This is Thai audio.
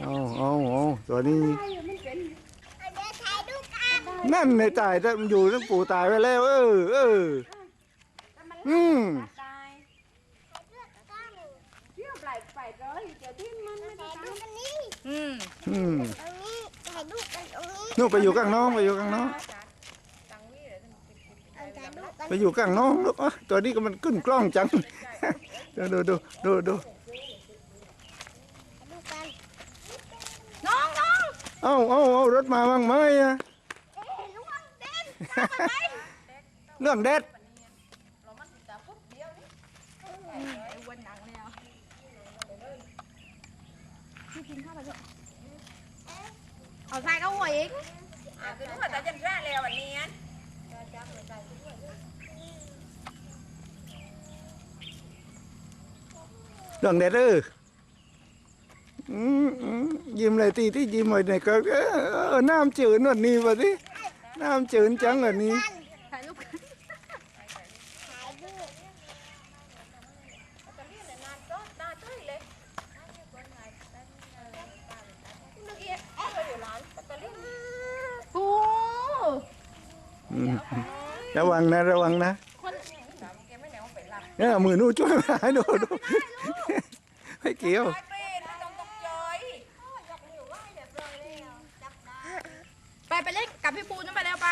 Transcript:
เอาเอาเอาตัวนี้เดี๋ยวถ่ายรูปกันนั่นในตายถ้ามันอยู่ตั้งปู่ตายไปแล้ว เออเออ อืมได้ถ่ายรูปกันเที่ยวปลายปลายร้อยเดี๋ยวที่มันไม่ได้ถ่ายรูปกันนี่อืม อืมตรงนี้ถ่ายรูปกันตรงนี้นู่นไปอยู่ข้างน้องไปอยู่ข้างน้องตังวิเลย เอาถ่ายรูปกัน ไปอยู่ข้างน้องลูกอะตัวนี้ก็มันขึ้นกล้องจัง ดูดูดูดูดูถ่ายรูปกันน้องน้องเอาเอาเอารถมาบ้างไหมอะเอ๊ะลุงเต้นเรื่องเด็ดเรามันติดตาปุ๊บเดียวนี่ไอ้วันหนังแล้วเอาใส่เข้าหัวอีกอะคือทุกคนจะยันร่าแล้ววันนี้ เรื่องเด็ดเอออืมอืมยิ้มเลยตีที่ยิ้มเลยเนี่ยก็เออน้ำจืดวันนี้วะสิน้ำจืดจังวันนี้ ระวังนะระวังนะเนี่ยมือนู้ช่วยมาดูดูไม่เกี่ยวไปไปเล่นกับพี่ปูนไปแล้วไป